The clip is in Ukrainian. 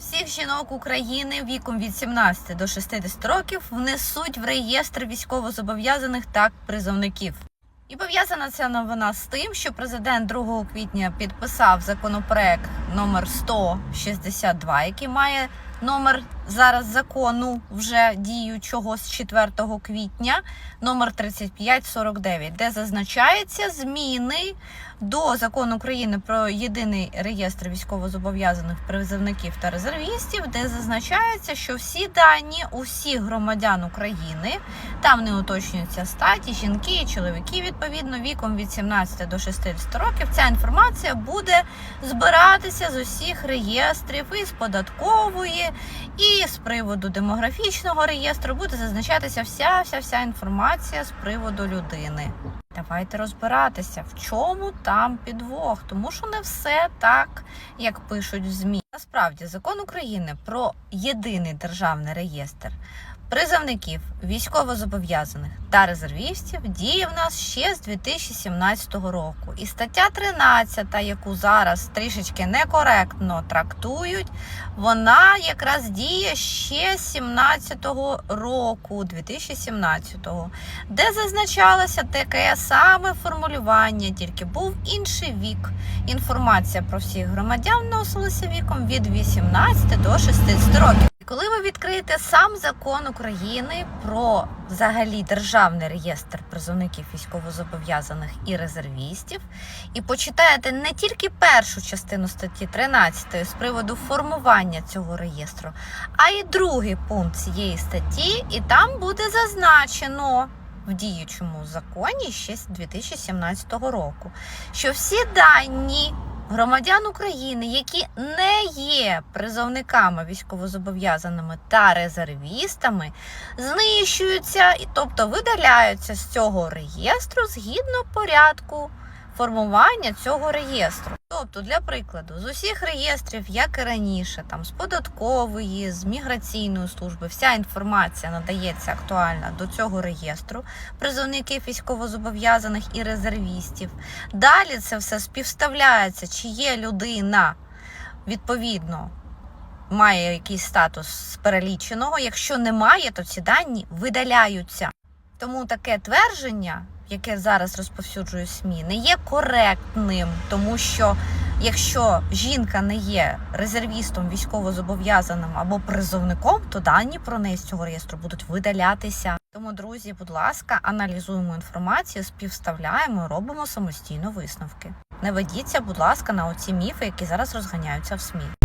Всіх жінок України віком від 17 до 60 років внесуть в реєстр військовозобов'язаних та призовників. І пов'язана ця новина з тим, що президент 2 квітня підписав законопроект номер 162, який має номер зараз закону вже діючого з 4 квітня, номер 3549, де зазначаються зміни до закону України про єдиний реєстр військовозобов'язаних призовників та резервістів, де зазначається, що всі дані усіх громадян України там не уточнюється статі, жінки чоловіки відповідно віком від 17 до 60 років. Ця інформація буде збиратися з усіх реєстрів і з податкової, і з приводу демографічного реєстру буде зазначатися вся вся вся інформація з приводу людини. Давайте розбиратися, в чому там підвох, тому що не все так, як пишуть в ЗМІ. Насправді, закон України про єдиний державний реєстр призовників, військовозобов'язаних та резервістів діє в нас ще з 2017 року. І стаття 13, яку зараз трішечки некоректно трактують, вона якраз діє ще з 17-го року, 2017-го, де зазначалося таке саме формулювання, тільки був інший вік. Інформація про всіх громадян вносилася віком від 18 до 60 років. Коли ви відкриєте сам закон України про взагалі державний реєстр призовників військовозобов'язаних і резервістів, і почитаєте не тільки першу частину статті 13 з приводу формування цього реєстру, а й другий пункт цієї статті, і там буде зазначено. В діючому законі ще з 2017 року, що всі дані громадян України, які не є призовниками військовозобов'язаними та резервістами, знищуються, тобто видаляються з цього реєстру згідно порядку формування цього реєстру. Тобто, для прикладу, з усіх реєстрів, як і раніше, там з податкової, з міграційної служби, вся інформація надається актуальна до цього реєстру призовників військовозобов'язаних і резервістів. Далі це все співставляється, чи є людина відповідно. Має якийсь статус з переліченого. Якщо немає, то ці дані видаляються. Тому таке твердження, яке зараз розповсюджує СМІ, не є коректним, тому що якщо жінка не є резервістом військовозобов'язаним або призовником, то дані про неї з цього реєстру будуть видалятися. Тому, друзі, будь ласка, аналізуємо інформацію, співставляємо, робимо самостійно висновки. Не ведіться, будь ласка, на оці міфи, які зараз розганяються в СМІ.